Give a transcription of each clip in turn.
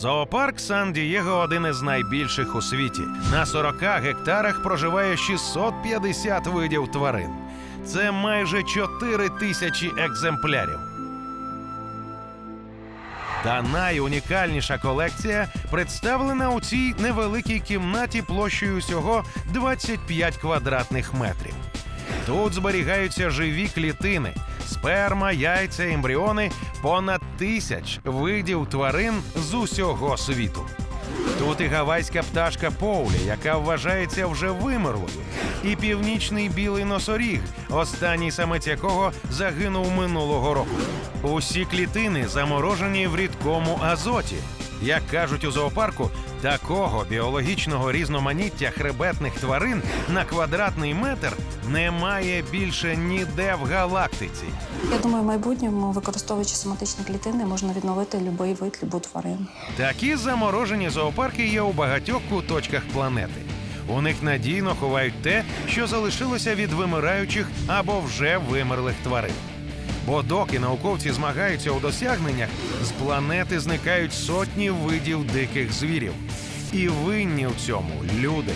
Зоопарк Сан-Дієго один із найбільших у світі. На 40 гектарах проживає 650 видів тварин. Це майже 4 тисячі екземплярів. Та найунікальніша колекція представлена у цій невеликій кімнаті площею всього 25 квадратних метрів. Тут зберігаються живі клітини, сперма, яйця, ембріони, понад тисяч видів тварин з усього світу. Тут і гавайська пташка Поулі, яка вважається вже вимерлою, і північний білий носоріг, останній самець якого загинув минулого року. Усі клітини заморожені в рідкому азоті. Як кажуть у зоопарку, такого біологічного різноманіття хребетних тварин на квадратний метр немає більше ніде в галактиці. Я думаю, в майбутньому, використовуючи соматичні клітини, можна відновити будь-який вид, любу тварину. Такі заморожені зоопарки є у багатьох куточках планети. У них надійно ховають те, що залишилося від вимираючих або вже вимерлих тварин. Бо доки науковці змагаються у досягненнях, з планети зникають сотні видів диких звірів. І винні в цьому люди.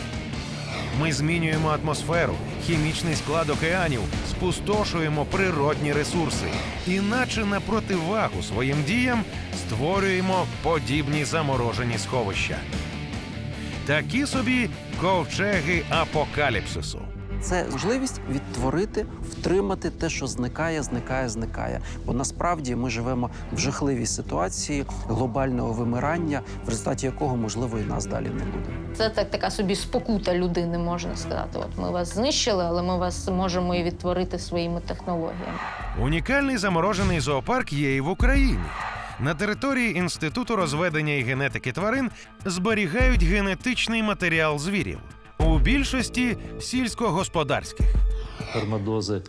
Ми змінюємо атмосферу, хімічний склад океанів, спустошуємо природні ресурси, і наче на противагу своїм діям створюємо подібні заморожені сховища. Такі собі ковчеги апокаліпсису. Це можливість відтворити, втримати те, що зникає, зникає, зникає. Бо насправді ми живемо в жахливій ситуації глобального вимирання, в результаті якого можливо і нас далі не буде. Це так, така собі спокута людини, можна сказати. От ми вас знищили, але ми вас можемо і відтворити своїми технологіями. Унікальний заморожений зоопарк є і в Україні. На території Інституту розведення і генетики тварин зберігають генетичний матеріал звірів. У більшості сільськогосподарських. Пермадози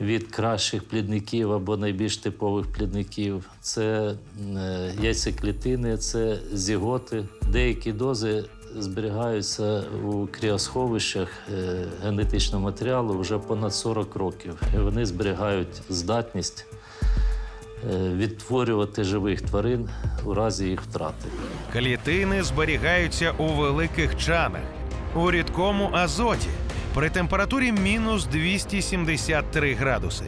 від кращих плідників або найбільш типових плідників. Це е, яйцеклітини, це зіготи. Деякі дози зберігаються у кріосховищах е, генетичного матеріалу вже понад 40 років. І вони зберігають здатність е, відтворювати живих тварин у разі їх втрати. Клітини зберігаються у великих чанах, у рідкому азоті при температурі мінус 273 градуси.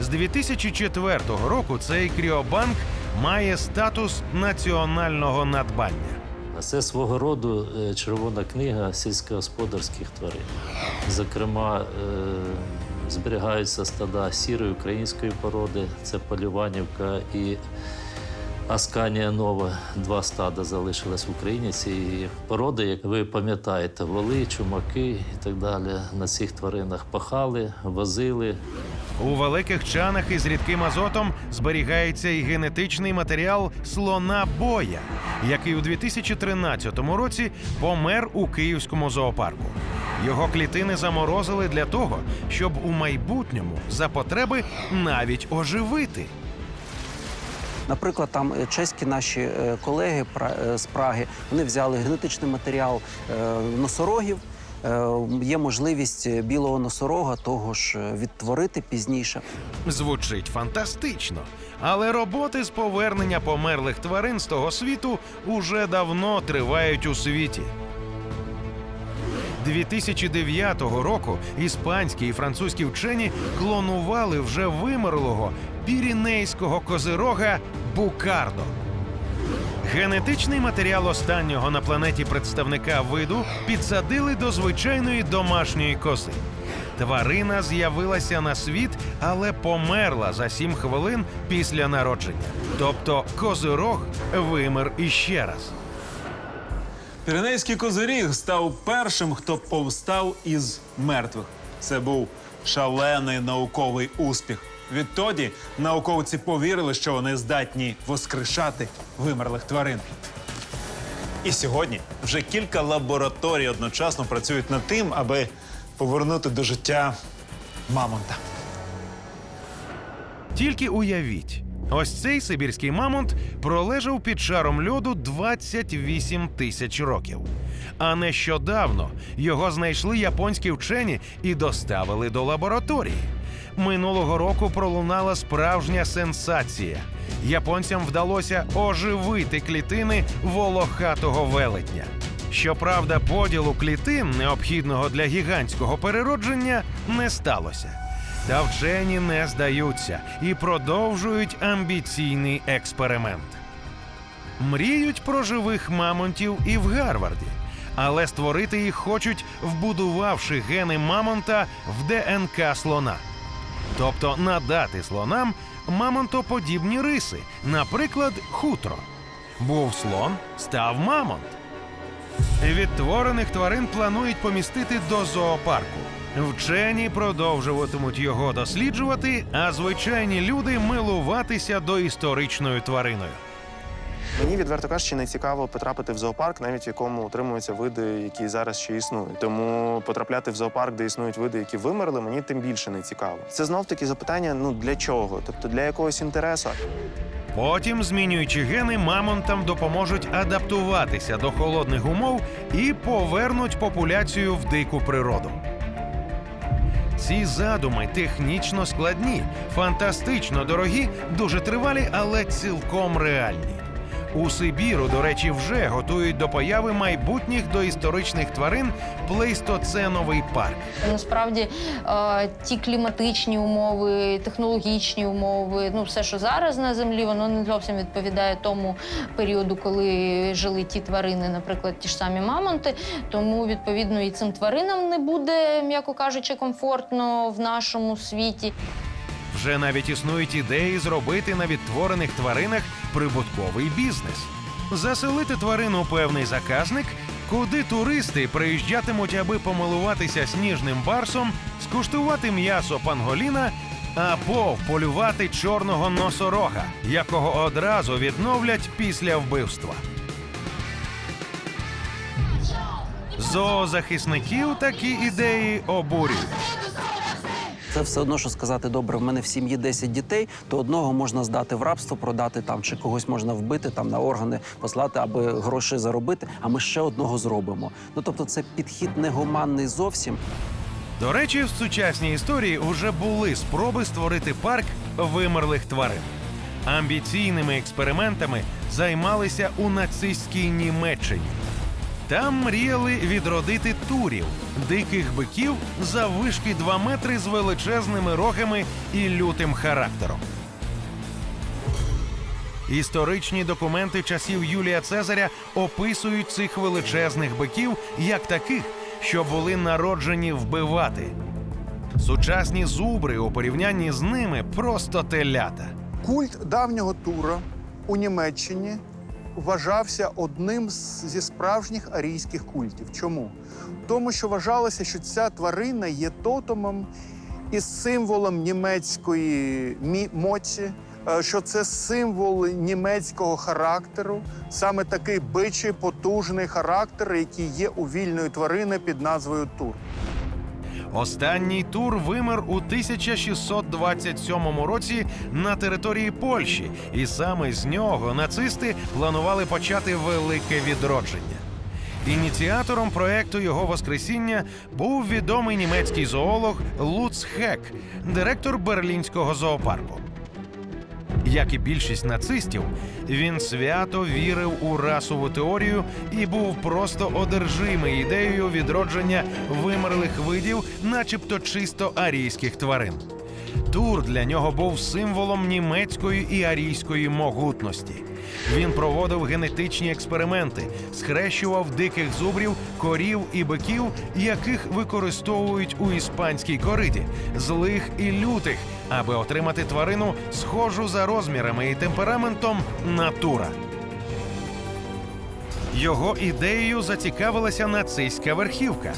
З 2004 року цей кріобанк має статус національного надбання. Це свого роду е, червона книга сільськогосподарських тварин. Зокрема, е, зберігаються стада сірої української породи, це Поліванівка і Асканія Нова. Два стада залишились в Україні. Ці породи, як ви пам'ятаєте, воли, чумаки і так далі. На цих тваринах пахали, возили, У великих чанах із рідким азотом зберігається і генетичний матеріал слона боя, який у 2013 році помер у київському зоопарку. Його клітини заморозили для того, щоб у майбутньому за потреби навіть оживити. Наприклад, там е, чеські наші е, колеги е, з Праги вони взяли генетичний матеріал носорогів. Є можливість білого носорога того ж відтворити пізніше. Звучить фантастично, але роботи з повернення померлих тварин з того світу уже давно тривають у світі. 2009 року іспанські і французькі вчені клонували вже вимерлого пірінейського козирога Букардо. Генетичний матеріал останнього на планеті представника виду підсадили до звичайної домашньої кози. Тварина з'явилася на світ, але померла за сім хвилин після народження. Тобто козирог вимер іще раз. Піренейський козиріг став першим, хто повстав із мертвих. Це був шалений науковий успіх. Відтоді науковці повірили, що вони здатні воскрешати вимерлих тварин. І сьогодні вже кілька лабораторій одночасно працюють над тим, аби повернути до життя мамонта. Тільки уявіть, ось цей сибірський мамонт пролежав під шаром льоду 28 тисяч років. А нещодавно його знайшли японські вчені і доставили до лабораторії. Минулого року пролунала справжня сенсація. Японцям вдалося оживити клітини волохатого велетня. Щоправда, поділу клітин, необхідного для гігантського переродження, не сталося. Та вчені не здаються і продовжують амбіційний експеримент. Мріють про живих мамонтів і в Гарварді, але створити їх хочуть, вбудувавши гени мамонта в ДНК слона. Тобто надати слонам мамонтоподібні риси, наприклад, хутро. Був слон, став мамонт. Відтворених тварин планують помістити до зоопарку. Вчені продовжуватимуть його досліджувати, а звичайні люди милуватися доісторичною твариною. Мені відверто кажучи, не цікаво потрапити в зоопарк, навіть в якому утримуються види, які зараз ще існують. Тому потрапляти в зоопарк, де існують види, які вимерли, мені тим більше не цікаво. Це знов таки запитання: ну для чого? Тобто для якогось інтересу. Потім, змінюючи гени, мамонтам допоможуть адаптуватися до холодних умов і повернуть популяцію в дику природу. Ці задуми технічно складні, фантастично дорогі, дуже тривалі, але цілком реальні. У Сибіру, до речі, вже готують до появи майбутніх доісторичних тварин плейстоценовий парк. Насправді е, ті кліматичні умови, технологічні умови, ну все, що зараз на землі, воно не зовсім відповідає тому періоду, коли жили ті тварини, наприклад, ті ж самі мамонти. Тому відповідно і цим тваринам не буде, м'яко кажучи, комфортно в нашому світі. Вже навіть існують ідеї зробити на відтворених тваринах прибутковий бізнес. Заселити тварин у певний заказник, куди туристи приїжджатимуть, аби помилуватися сніжним барсом, скуштувати м'ясо панголіна або вполювати чорного носорога, якого одразу відновлять після вбивства. Зоозахисників такі ідеї обурюють. Це все одно, що сказати, добре, в мене в сім'ї 10 дітей, то одного можна здати в рабство, продати там, чи когось можна вбити, там на органи послати, аби гроші заробити, а ми ще одного зробимо. Ну тобто, це підхід негуманний зовсім. До речі, в сучасній історії вже були спроби створити парк вимерлих тварин. Амбіційними експериментами займалися у нацистській Німеччині. Там мріяли відродити турів, диких биків заввишки 2 метри з величезними рогами і лютим характером. Історичні документи часів Юлія Цезаря описують цих величезних биків як таких, що були народжені вбивати. Сучасні зубри у порівнянні з ними просто телята. Культ давнього тура у Німеччині вважався одним зі справжніх арійських культів. Чому? Тому що вважалося, що ця тварина є тотемом і символом німецької моці, е, що це символ німецького характеру, саме такий бичий, потужний характер, який є у вільної тварини під назвою Тур. Останній тур вимер у 1627 році на території Польщі, і саме з нього нацисти планували почати велике відродження. Ініціатором проекту його воскресіння був відомий німецький зоолог Луц Хек, директор берлінського зоопарку. Як і більшість нацистів, він свято вірив у расову теорію і був просто одержимий ідеєю відродження вимерлих видів, начебто чисто арійських тварин. Тур для нього був символом німецької і арійської могутності. Він проводив генетичні експерименти, схрещував диких зубрів, корів і биків, яких використовують у іспанській кориді, злих і лютих, аби отримати тварину, схожу за розмірами і темпераментом натура. Його ідеєю зацікавилася нацистська верхівка.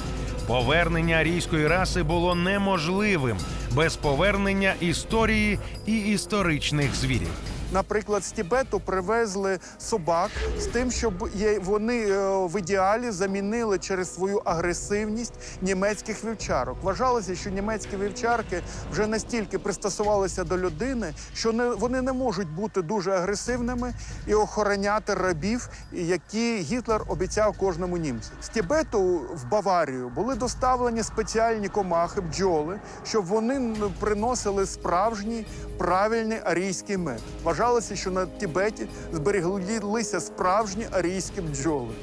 Повернення арійської раси було неможливим без повернення історії і історичних звірів. Наприклад, з Тібету привезли собак з тим, щоб вони е, в ідеалі замінили через свою агресивність німецьких вівчарок. Вважалося, що німецькі вівчарки вже настільки пристосувалися до людини, що не, вони не можуть бути дуже агресивними і охороняти рабів, які Гітлер обіцяв кожному німцю. З Тібету в Баварію були доставлені спеціальні комахи, бджоли, щоб вони приносили справжній правильний арійський мед. Вважалося, що на Тібеті збереглися справжні арійські бджоли.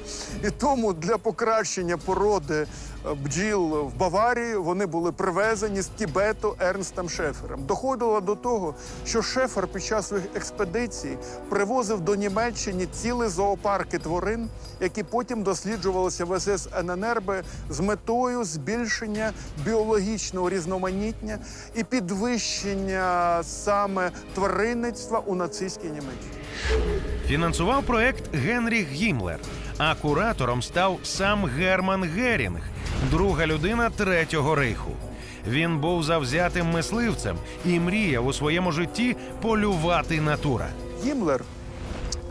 І тому для покращення породи бджіл в Баварії вони були привезені з Тібету Ернстом Шефером. Доходило до того, що Шефер під час своїх експедицій привозив до Німеччини цілі зоопарки тварин, які потім досліджувалися в СС ННРБ з метою збільшення біологічного різноманіття і підвищення саме тваринництва у нацистській Німеччині. Фінансував проект Генріх Гімлер, а куратором став сам Герман Герінг, друга людина Третього рейху. Він був завзятим мисливцем і мріяв у своєму житті полювати натура. Гімлер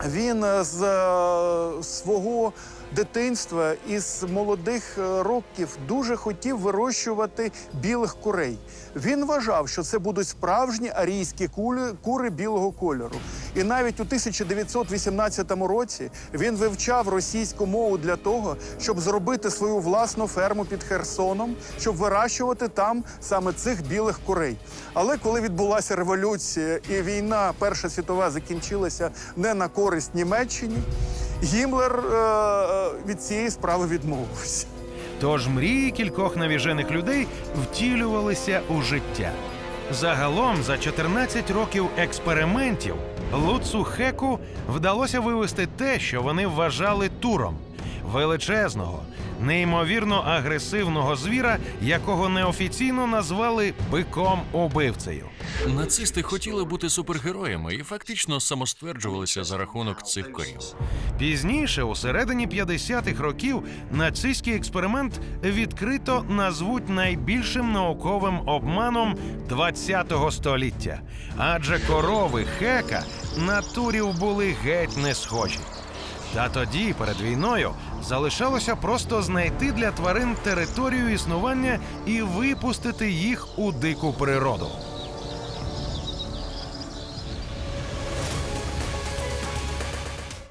він е, з е, свого дитинства із молодих е, років дуже хотів вирощувати білих курей. Він вважав, що це будуть справжні арійські кулі- кури білого кольору. І навіть у 1918 році він вивчав російську мову для того, щоб зробити свою власну ферму під Херсоном, щоб вирощувати там саме цих білих курей. Але коли відбулася революція і війна, Перша світова закінчилася не на користь Німеччині, Гімлер е, е, від цієї справи відмовився. Тож мрії кількох навіжених людей втілювалися у життя. Загалом за 14 років експериментів Луцу Хеку вдалося вивести те, що вони вважали туром величезного, неймовірно агресивного звіра, якого неофіційно назвали биком убивцею. Нацисти хотіли бути супергероями і фактично самостверджувалися за рахунок цих конів. Пізніше, у середині 50-х років, нацистський експеримент відкрито назвуть найбільшим науковим обманом 20-го століття. Адже корови хека на турів були геть не схожі. Та тоді, перед війною, залишалося просто знайти для тварин територію існування і випустити їх у дику природу.